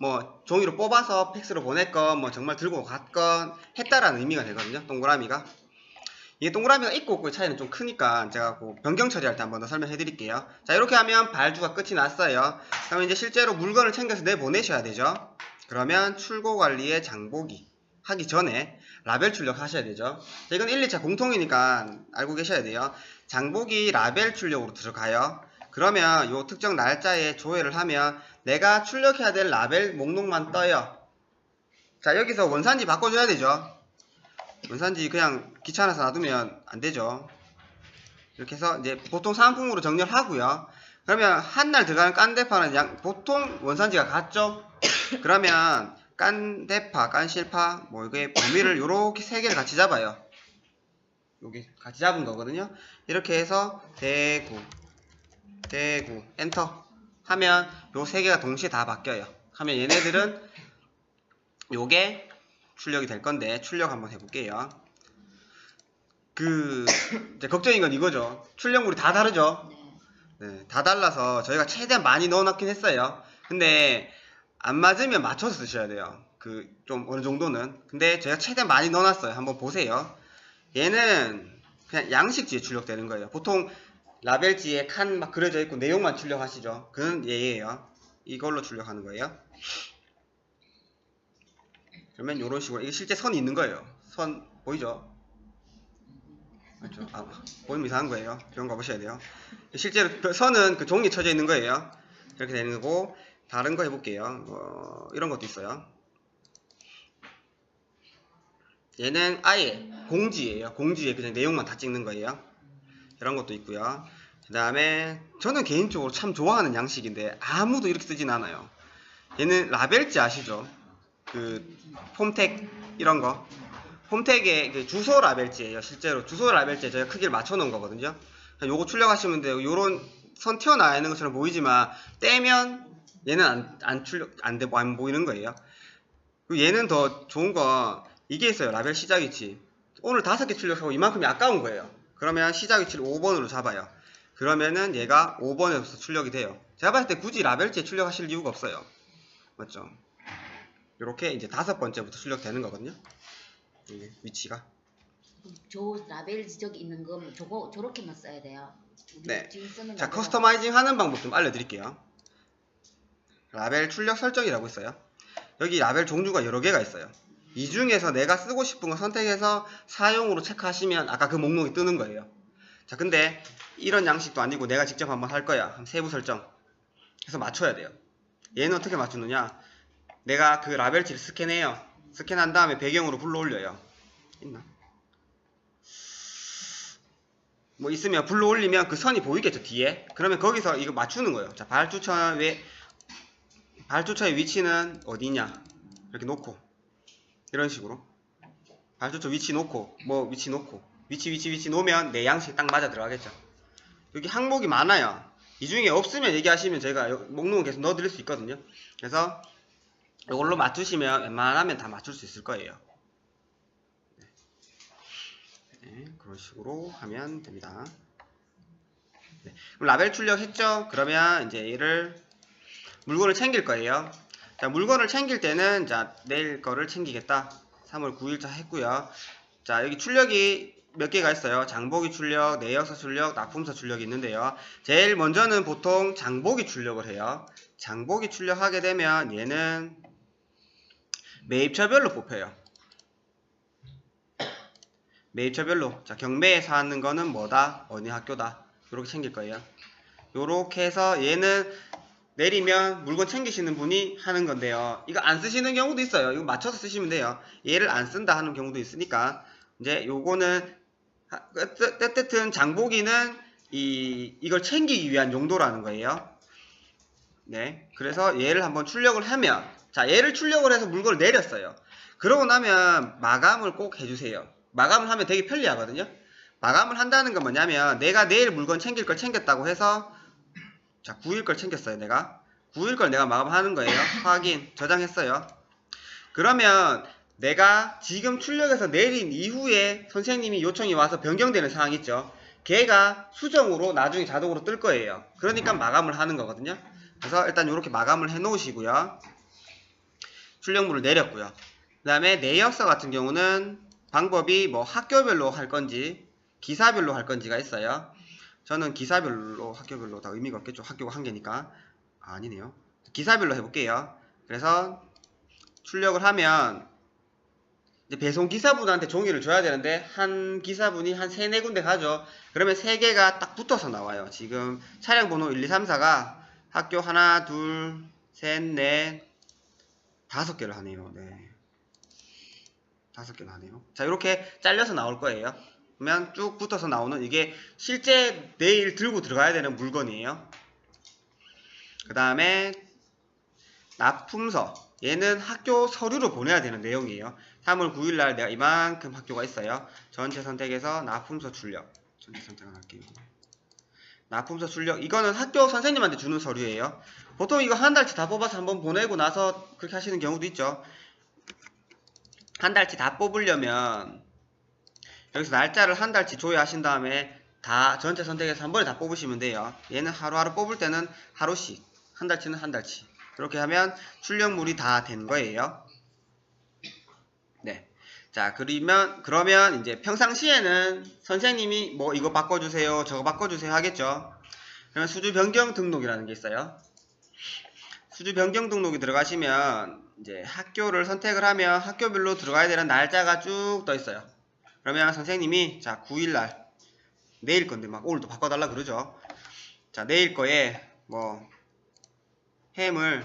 뭐 종이로 뽑아서 팩스로 보냈건 뭐 정말 들고 갔건 했다라는 의미가 되거든요. 동그라미가. 이게 동그라미가 있고 없고의 차이는 좀 크니까 제가 그 변경 처리할 때 한번 더 설명해 드릴게요. 자, 이렇게 하면 발주가 끝이 났어요. 그러면 이제 실제로 물건을 챙겨서 내보내셔야 되죠. 그러면 출고 관리의 장보기 하기 전에 라벨 출력 하셔야 되죠. 자, 이건 1, 2차 공통이니까 알고 계셔야 돼요. 장보기 라벨 출력으로 들어가요. 그러면 요 특정 날짜에 조회를 하면 내가 출력해야 될 라벨 목록만 떠요. 자, 여기서 원산지 바꿔줘야 되죠. 원산지 그냥 귀찮아서 놔두면 안 되죠. 이렇게 해서 이제 보통 상품으로 정렬 하고요. 그러면 한 날 들어가는 깐대파는 양, 보통 원산지가 같죠? 그러면 깐대파, 깐실파, 뭐 이게 범위를 요렇게 세 개를 같이 잡아요. 여기 같이 잡은 거거든요. 이렇게 해서 대구, 대구, 엔터 하면 요 세 개가 동시에 다 바뀌어요. 하면 얘네들은 요게 출력이 될 건데 출력 한번 해볼게요. 그 걱정인 건 이거죠. 출력물이 다 다르죠. 네. 네, 다 달라서 저희가 최대한 많이 넣어놨긴 했어요. 근데 안 맞으면 맞춰서 쓰셔야 돼요. 그 좀 어느 정도는. 근데 제가 최대한 많이 넣어놨어요. 한번 보세요. 얘는 그냥 양식지에 출력되는 거예요. 보통 라벨지에 칸 막 그려져 있고 내용만 출력하시죠. 그는 얘예요. 이걸로 출력하는 거예요. 그러면 이런 식으로 이게 실제 선이 있는 거예요. 선 보이죠? 맞죠? 아, 보이면 이상한 거예요. 병원 가보셔야 돼요. 실제로 그 선은 그 종이에 쳐져 있는 거예요. 이렇게 되는 거고 다른 거 해볼게요. 뭐 이런 것도 있어요. 얘는 아예 공지예요. 공지에 그냥 내용만 다 찍는 거예요. 이런 것도 있고요. 그 다음에 저는 개인적으로 참 좋아하는 양식인데 아무도 이렇게 쓰진 않아요. 얘는 라벨지 아시죠? 그 폼텍 이런 거 홈택의 그 주소 라벨지예요. 실제로 주소 라벨지에 저희가 크기를 맞춰놓은 거거든요. 요거 출력하시면 돼요. 요런 선 튀어나와 있는 것처럼 보이지만 떼면 얘는 안, 안 출력 안 되고 안 보이는 거예요. 그리고 얘는 더 좋은 거 이게 있어요. 라벨 시작 위치. 오늘 다섯 개 출력하고 이만큼이 아까운 거예요. 그러면 시작 위치를 5번으로 잡아요. 그러면은 얘가 5번에서 출력이 돼요. 제가 봤을 때 굳이 라벨지에 출력하실 이유가 없어요. 맞죠? 이렇게 이제 다섯 번째부터 출력되는 거거든요. 이게 위치가. 저 라벨 지적 있는 거 저거 저렇게만 써야 돼요. 네. 자, 커스터마이징 하는 방법 좀 알려드릴게요. 라벨 출력 설정이라고 있어요. 여기 라벨 종류가 여러 개가 있어요. 이 중에서 내가 쓰고 싶은 거 선택해서 사용으로 체크하시면 아까 그 목록이 뜨는 거예요. 자, 근데 이런 양식도 아니고 내가 직접 한번 할 거야. 세부 설정. 해서 맞춰야 돼요. 얘는 어떻게 맞추느냐? 내가 그 라벨지를 스캔해요. 스캔한 다음에 배경으로 불러 올려요. 있나? 뭐 있으면 불러 올리면 그 선이 보이겠죠 뒤에 그러면 거기서 이거 맞추는 거예요 자 발주처 왜 발주처의 위치는 어디냐 이렇게 놓고 이런 식으로. 발주처 위치 놓고 뭐 위치 놓고 위치 위치 위치 놓으면 내 양식 딱 맞아 들어가겠죠. 여기 항목이 많아요. 이 중에 없으면 얘기하시면 제가 요- 목록은 계속 넣어드릴 수 있거든요. 그래서 이걸로 맞추시면 웬만하면 다 맞출 수 있을 거예요. 네, 그런 식으로 하면 됩니다. 네, 라벨 출력했죠? 그러면 이제 얘를 물건을 챙길 거예요. 자, 물건을 챙길 때는 자, 내일 거를 챙기겠다. 3월 9일자 했고요. 자, 여기 출력이 몇 개가 있어요. 장보기 출력, 내역서 출력, 납품서 출력이 있는데요. 제일 먼저는 보통 장보기 출력을 해요. 장보기 출력하게 되면 얘는 매입처별로 뽑혀요. 매입처별로 자 경매에 사는 거는 뭐다 어느 학교다 이렇게 챙길 거예요 요렇게 해서 얘는 내리면 물건 챙기시는 분이 하는 건데요. 이거 안 쓰시는 경우도 있어요. 이거 맞춰서 쓰시면 돼요. 얘를 안 쓴다 하는 경우도 있으니까. 이제 요거는 어쨌든 장보기는 이 이걸 챙기기 위한 용도라는 거예요. 네. 그래서 얘를 한번 출력을 하면 자 얘를 출력을 해서 물건을 내렸어요. 그러고 나면 마감을 꼭 해주세요. 마감을 하면 되게 편리하거든요. 마감을 한다는 건 뭐냐면 내가 내일 물건 챙길 걸 챙겼다고 해서 자 9일 걸 챙겼어요 내가 9일 걸 내가 마감하는 거예요. 확인 저장했어요. 그러면 내가 지금 출력해서 내린 이후에 선생님이 요청이 와서 변경되는 상황 있죠. 걔가 수정으로 나중에 자동으로 뜰 거예요. 그러니까 마감을 하는 거거든요. 그래서 일단 이렇게 마감을 해 놓으시고요. 출력물을 내렸고요. 그 다음에 내역서 같은 경우는 방법이 뭐 학교별로 할 건지 기사별로 할 건지가 있어요. 저는 기사별로 학교별로 다 의미가 없겠죠. 학교가 한 개니까. 아, 아니네요. 기사별로 해볼게요. 그래서 출력을 하면 이제 배송 기사분한테 종이를 줘야 되는데 한 기사분이 한 세네 군데 가죠. 그러면 세 개가 딱 붙어서 나와요. 지금 차량 번호 1, 2, 3, 4가 학교 하나, 둘, 셋, 넷, 다섯 개를 하네요. 네. 다섯 개나 하네요. 자, 이렇게 잘려서 나올 거예요. 그러면 쭉 붙어서 나오는 이게 실제 내일 들고 들어가야 되는 물건이에요. 그 다음에 납품서. 얘는 학교 서류로 보내야 되는 내용이에요. 3월 9일 날 내가 이만큼 학교가 있어요. 전체 선택해서 납품서 출력. 전체 선택을 할게요. 납품서 출력. 이거는 학교 선생님한테 주는 서류예요. 보통 이거 한 달치 다 뽑아서 한번 보내고 나서 그렇게 하시는 경우도 있죠. 한 달치 다 뽑으려면 여기서 날짜를 한 달치 조회하신 다음에 다 전체 선택해서 한 번에 다 뽑으시면 돼요. 얘는 하루하루 뽑을 때는 하루씩, 한 달치는 한 달치. 그렇게 하면 출력물이 다 된 거예요. 네. 자, 그러면, 그러면 이제 평상시에는 선생님이 뭐 이거 바꿔주세요, 저거 바꿔주세요 하겠죠. 그러면 수주 변경 등록이라는 게 있어요. 수주 변경 등록이 들어가시면 이제 학교를 선택을 하면 학교별로 들어가야 되는 날짜가 쭉 떠 있어요. 그러면 선생님이 자 9일날 내일 건데 막 오늘도 바꿔달라 그러죠. 자 내일 거에 뭐 햄을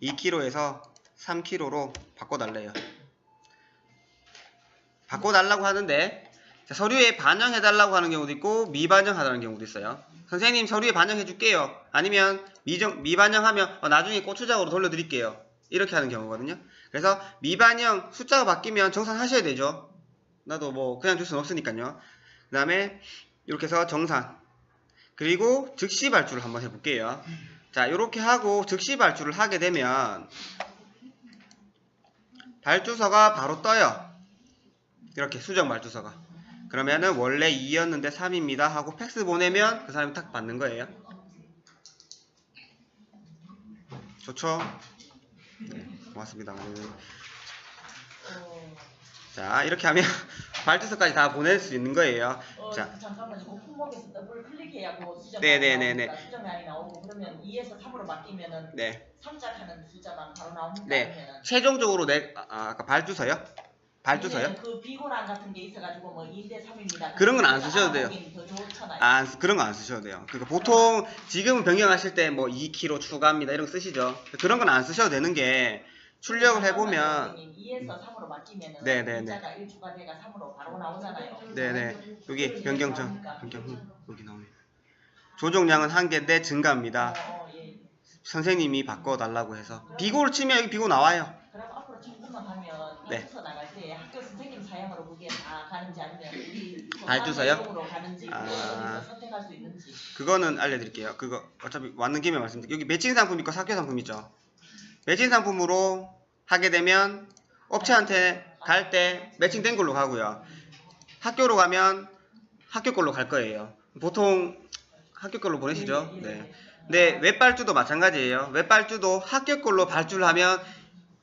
2kg에서 3kg로 바꿔달래요. 바꿔달라고 하는데 자, 서류에 반영해달라고 하는 경우도 있고 미반영하다는 경우도 있어요. 선생님 서류에 반영해줄게요. 아니면 미정, 미반영하면 어, 나중에 고추장으로 돌려드릴게요. 이렇게 하는 경우거든요. 그래서 미반영 숫자가 바뀌면 정산하셔야 되죠. 나도 뭐 그냥 줄 수는 없으니까요. 그 다음에 이렇게 해서 정산 그리고 즉시 발주를 한번 해볼게요. 자 이렇게 하고 즉시 발주를 하게 되면 발주서가 바로 떠요. 이렇게 수정 발주서가. 그러면은 원래 2였는데 3입니다 하고 팩스 보내면 그 사람이 딱 받는 거예요. 좋죠? 네, 고맙습니다. 음. 자 이렇게 하면 발주서까지 다 보낼 수 있는 거예요. 어, 자. 잠깐만 이거 품목에서 더블 클릭해야 그 수정 네네네네. 나오니까 수정량이 나오고 그러면 2에서 3으로 바뀌면은 네, 삼작하는 숫자만 바로 나옵니까? 네. 아니면은 최종적으로 내 아, 아까 발주서요? 발주서요? 아니면은 그 비고랑 같은 게 있어가지고 뭐 2대 3입니다. 그런 건 안 쓰셔도 돼요. 아, 그런 거 안 쓰셔도 돼요. 그러니까 보통 지금 변경하실 때 뭐 2kg 추가합니다 이런 거 쓰시죠. 그런 건 안 쓰셔도 되는 게 출력을 해보면 2에서 3으로 바뀌면은 네네네. 숫자가 1 추가돼가 3으로 바로 나오잖아요. 네네 여기 변경 전 변경 후 여기 나오네. 조종량은 한 개인데 증가합니다. 어, 어, 예. 선생님이 바꿔달라고 해서 비고를 치면 여기 비고 나와요. 그럼 앞으로 청구만 하면 네. 발주서 나갈 때 학교 선생님 사양으로 그게 다 가는지 아니면 우리 발주서요? 으로 가는지 아. 그거 어디서 선택할 수 있는지 그거는 알려드릴게요. 그거 어차피 왔는 김에 말씀드릴게요. 여기 매칭 상품 있고 학교 상품 있죠. 매칭 상품으로 하게 되면 업체한테 갈 때 매칭된 걸로 가고요. 학교로 가면 학교 걸로 갈 거예요. 보통 학교 걸로 보내시죠. 네. 근데 웹발주도 마찬가지예요. 웹발주도 학교 걸로 발주를 하면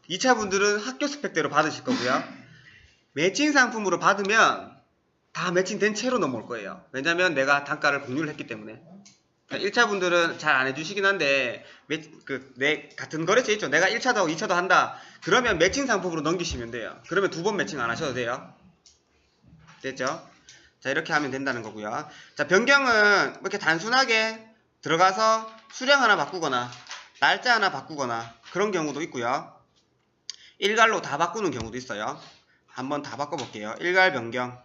2차 분들은 학교 스펙대로 받으실 거고요. 매칭 상품으로 받으면 다 매칭된 채로 넘어올 거예요. 왜냐면 내가 단가를 공유를 했기 때문에. 1차 분들은 잘 안 해주시긴 한데, 매, 그, 내, 같은 거래처 있죠. 내가 1차도 하고 2차도 한다. 그러면 매칭 상품으로 넘기시면 돼요. 그러면 두 번 매칭 안 하셔도 돼요. 됐죠? 자, 이렇게 하면 된다는 거고요. 자, 변경은 이렇게 단순하게 들어가서 수량 하나 바꾸거나, 날짜 하나 바꾸거나, 그런 경우도 있고요. 일괄로 다 바꾸는 경우도 있어요. 한번 다 바꿔볼게요. 일괄 변경.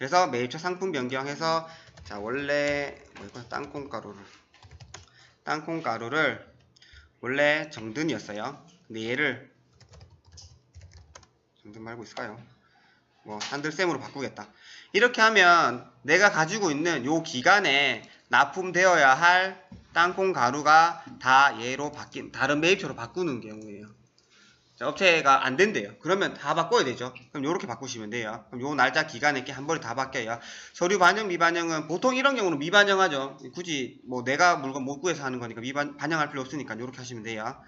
그래서 매입처 상품 변경해서 자 원래 뭐 이거 땅콩 가루를 땅콩 가루를 원래 정든이었어요. 근데 얘를 정든 말고 있을까요? 뭐 한들쌤으로 바꾸겠다. 이렇게 하면 내가 가지고 있는 요 기간에 납품되어야 할 땅콩 가루가 다 얘로 바뀐 다른 매입처로 바꾸는 경우예요. 자, 업체가 안 된대요. 그러면 다 바꿔야 되죠. 그럼 요렇게 바꾸시면 돼요. 그럼 요 날짜 기간에 이렇게 한 번에 다 바뀌어요. 서류 반영, 미반영은 보통 이런 경우는 미반영하죠. 굳이 뭐 내가 물건 못 구해서 하는 거니까 미반, 반영할 필요 없으니까 요렇게 하시면 돼요.